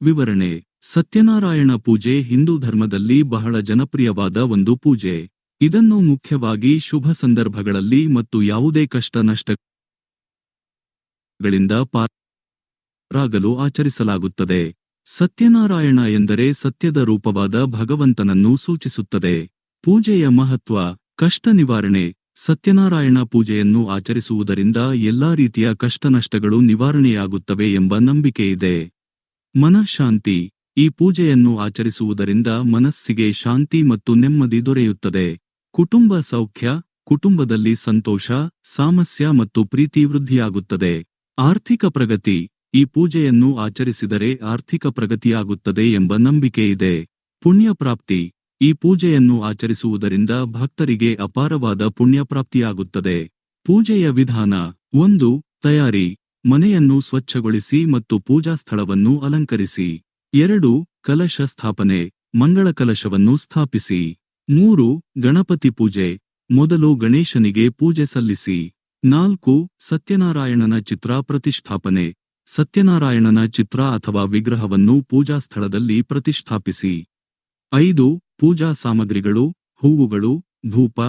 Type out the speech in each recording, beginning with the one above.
ವಿವರಣೆ, ಸತ್ಯನಾರಾಯಣ ಪೂಜೆ ಹಿಂದೂ ಧರ್ಮದಲ್ಲಿ ಬಹಳ ಜನಪ್ರಿಯವಾದ ಒಂದು ಪೂಜೆ. ಇದನ್ನು ಮುಖ್ಯವಾಗಿ ಶುಭ ಸಂದರ್ಭಗಳಲ್ಲಿ ಮತ್ತು ಯಾವುದೇ ಕಷ್ಟ ನಷ್ಟಗಳಿಂದ ಪಾರಾಗಲು ಆಚರಿಸಲಾಗುತ್ತದೆ. ಸತ್ಯನಾರಾಯಣ ಎಂದರೆ ಸತ್ಯದ ರೂಪವಾದ ಭಗವಂತನನ್ನು ಸೂಚಿಸುತ್ತದೆ. ಪೂಜೆಯ ಮಹತ್ವ, ಕಷ್ಟ ನಿವಾರಣೆ, ಸತ್ಯನಾರಾಯಣ ಪೂಜೆಯನ್ನು ಆಚರಿಸುವುದರಿಂದ ಎಲ್ಲಾ ರೀತಿಯ ಕಷ್ಟನಷ್ಟಗಳು ನಿವಾರಣೆಯಾಗುತ್ತವೆ ಎಂಬ ನಂಬಿಕೆಯಿದೆ. ಮನಃಶಾಂತಿ. ಈ ಪೂಜೆಯನ್ನು ಆಚರಿಸುವುದರಿಂದ ಮನಸ್ಸಿಗೆ ಶಾಂತಿ ಮತ್ತು ನೆಮ್ಮದಿ ದೊರೆಯುತ್ತದೆ. ಕುಟುಂಬ ಸೌಖ್ಯ, ಕುಟುಂಬದಲ್ಲಿ ಸಂತೋಷ, ಸಾಮಸ್ಯ ಮತ್ತು ಪ್ರೀತಿ ವೃದ್ಧಿಯಾಗುತ್ತದೆ. ಆರ್ಥಿಕ ಪ್ರಗತಿ. ಈ ಪೂಜೆಯನ್ನು ಆಚರಿಸಿದರೆ ಆರ್ಥಿಕ ಪ್ರಗತಿಯಾಗುತ್ತದೆ ಎಂಬ ನಂಬಿಕೆಯಿದೆ ಪುಣ್ಯ ಪ್ರಾಪ್ತಿ ಈ ಪೂಜೆಯನ್ನು ಆಚರಿಸುವುದರಿಂದ ಭಕ್ತರಿಗೆ ಅಪಾರವಾದ ಪುಣ್ಯ ಪ್ರಾಪ್ತಿಯಾಗುತ್ತದೆ ಪೂಜೆಯ ವಿಧಾನ. ಒಂದು, ತಯಾರಿ. ಮನೆಯನ್ನು ಸ್ವಚ್ಛಗೊಳಿಸಿ ಮತ್ತು ಪೂಜಾ ಸ್ಥಳವನ್ನು ಅಲಂಕರಿಸಿ. ಎರಡು, ಕಲಶ ಸ್ಥಾಪನೆ, ಮಂಗಳ ಕಲಶವನ್ನು ಸ್ಥಾಪಿಸಿ. ಮೂರು, ಗಣಪತಿ ಪೂಜೆ, ಮೊದಲು ಗಣೇಶನಿಗೆ ಪೂಜೆ ಸಲ್ಲಿಸಿ. ನಾಲ್ಕು, ಸತ್ಯನಾರಾಯಣನ ಚಿತ್ರ ಪ್ರತಿಷ್ಠಾಪನೆ. ಸತ್ಯನಾರಾಯಣನ ಚಿತ್ರ ಅಥವಾ ವಿಗ್ರಹವನ್ನು ಪೂಜಾ ಸ್ಥಳದಲ್ಲಿ ಪ್ರತಿಷ್ಠಾಪಿಸಿ. ಐದು, ಪೂಜಾ ಸಾಮಗ್ರಿಗಳು, ಹೂವುಗಳು, ಧೂಪ,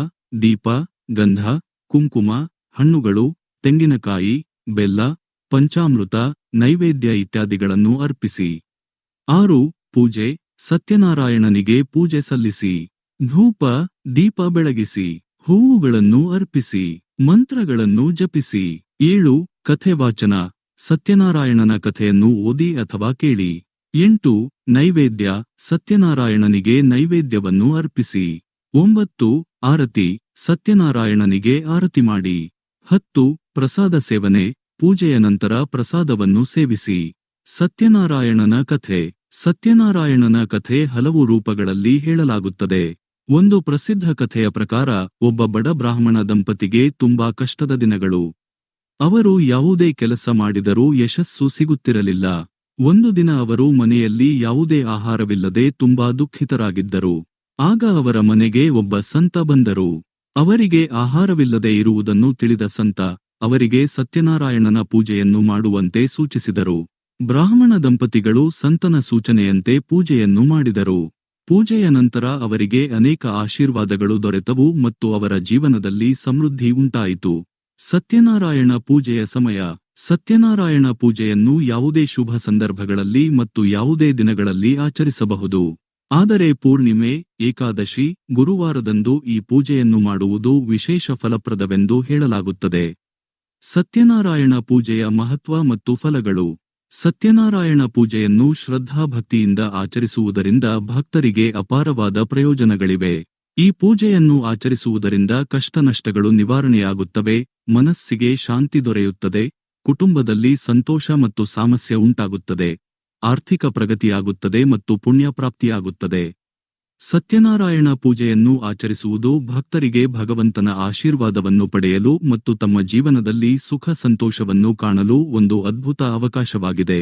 ದೀಪ, ಗಂಧ, ಕುಂಕುಮ, ಹಣ್ಣುಗಳು, ತೆಂಗಿನಕಾಯಿ, ಬೆಲ್ಲ ಪಂಚಾಮೃತ, ನೈವೇದ್ಯ ಇತ್ಯಾದಿಗಳನ್ನು ಅರ್ಪಿಸಿ. ಆರು, ಪೂಜೆ, ಸತ್ಯನಾರಾಯಣನಿಗೆ ಪೂಜೆ ಸಲ್ಲಿಸಿ. ಧೂಪ, ದೀಪ ಬೆಳಗಿಸಿ. ಹೂವುಗಳನ್ನು ಅರ್ಪಿಸಿ. ಮಂತ್ರಗಳನ್ನು ಜಪಿಸಿ. ಏಳು ಕಥೆ ವಾಚನ ಸತ್ಯನಾರಾಯಣನ ಕಥೆಯನ್ನು ಓದಿ ಅಥವಾ ಕೇಳಿ. ಎಂಟು, ನೈವೇದ್ಯ, ಸತ್ಯನಾರಾಯಣನಿಗೆ ನೈವೇದ್ಯವನ್ನು ಅರ್ಪಿಸಿ. ಒಂಬತ್ತು, ಆರತಿ, ಸತ್ಯನಾರಾಯಣನಿಗೆ ಆರತಿ ಮಾಡಿ. ಹತ್ತು, ಪ್ರಸಾದ ಸೇವನೆ ಪೂಜೆಯ ನಂತರ ಪ್ರಸಾದವನ್ನು ಸೇವಿಸಿ. ಸತ್ಯನಾರಾಯಣನ ಕಥೆ. ಸತ್ಯನಾರಾಯಣನ ಕಥೆ ಹಲವು ರೂಪಗಳಲ್ಲಿ ಹೇಳಲಾಗುತ್ತದೆ. ಒಂದು ಪ್ರಸಿದ್ಧ ಕಥೆಯ ಪ್ರಕಾರ, ಒಬ್ಬ ಬಡ ಬ್ರಾಹ್ಮಣ ದಂಪತಿಗೆ ತುಂಬಾ ಕಷ್ಟದ ದಿನಗಳು. ಅವರು ಯಾವುದೇ ಕೆಲಸ ಮಾಡಿದರೂ ಯಶಸ್ಸು ಸಿಗುತ್ತಿರಲಿಲ್ಲ. ಒಂದು ದಿನ ಅವರು ಮನೆಯಲ್ಲಿ ಯಾವುದೇ ಆಹಾರವಿಲ್ಲದೆ ತುಂಬಾ ದುಃಖಿತರಾಗಿದ್ದರು. ಆಗ ಅವರ ಮನೆಗೆ ಒಬ್ಬ ಸಂತ ಬಂದರು. ಅವರಿಗೆ ಆಹಾರವಿಲ್ಲದೆ ಇರುವುದನ್ನು ತಿಳಿದ ಸಂತ ಅವರಿಗೆ ಸತ್ಯನಾರಾಯಣನ ಪೂಜೆಯನ್ನು ಮಾಡುವಂತೆ ಸೂಚಿಸಿದರು. ಬ್ರಾಹ್ಮಣ ದಂಪತಿಗಳು ಸಂತನ ಸೂಚನೆಯಂತೆ ಪೂಜೆಯನ್ನು ಮಾಡಿದರು. ಪೂಜೆಯ ನಂತರ ಅವರಿಗೆ ಅನೇಕ ಆಶೀರ್ವಾದಗಳು ದೊರೆತವು ಮತ್ತು ಅವರ ಜೀವನದಲ್ಲಿ ಸಮೃದ್ಧಿ ಉಂಟಾಯಿತು. ಸತ್ಯನಾರಾಯಣ ಪೂಜೆಯ ಸಮಯ. ಸತ್ಯನಾರಾಯಣ ಪೂಜೆಯನ್ನು ಯಾವುದೇ ಶುಭ ಸಂದರ್ಭಗಳಲ್ಲಿ ಮತ್ತು ಯಾವುದೇ ದಿನಗಳಲ್ಲಿ ಆಚರಿಸಬಹುದು. ಆದರೆ ಪೂರ್ಣಿಮೆ, ಏಕಾದಶಿ, ಗುರುವಾರದಂದು ಈ ಪೂಜೆಯನ್ನು ಮಾಡುವುದು ವಿಶೇಷ ಫಲಪ್ರದವೆಂದು ಹೇಳಲಾಗುತ್ತದೆ. ಸತ್ಯನಾರಾಯಣ ಪೂಜೆಯ ಮಹತ್ವ ಮತ್ತು ಫಲಗಳು. ಸತ್ಯನಾರಾಯಣ ಪೂಜೆಯನ್ನು ಶ್ರದ್ಧಾಭಕ್ತಿಯಿಂದ ಆಚರಿಸುವುದರಿಂದ ಭಕ್ತರಿಗೆ ಅಪಾರವಾದ ಪ್ರಯೋಜನಗಳಿವೆ. ಈ ಪೂಜೆಯನ್ನು ಆಚರಿಸುವುದರಿಂದ ಕಷ್ಟನಷ್ಟಗಳು ನಿವಾರಣೆಯಾಗುತ್ತವೆ, ಮನಸ್ಸಿಗೆ ಶಾಂತಿ ದೊರೆಯುತ್ತದೆ, ಕುಟುಂಬದಲ್ಲಿ ಸಂತೋಷ ಮತ್ತು ಸಾಮಸ್ಯ ಉಂಟಾಗುತ್ತದೆ. ಆರ್ಥಿಕ ಪ್ರಗತಿಯಾಗುತ್ತದೆ ಮತ್ತು ಪುಣ್ಯ ಪ್ರಾಪ್ತಿಯಾಗುತ್ತದೆ ಸತ್ಯನಾರಾಯಣ ಪೂಜೆಯನ್ನು ಆಚರಿಸುವುದು ಭಕ್ತರಿಗೆ ಭಗವಂತನ ಆಶೀರ್ವಾದವನ್ನು ಪಡೆಯಲು ಮತ್ತು ತಮ್ಮ ಜೀವನದಲ್ಲಿ ಸುಖ ಸಂತೋಷವನ್ನು ಕಾಣಲು ಒಂದು ಅದ್ಭುತ ಅವಕಾಶವಾಗಿದೆ.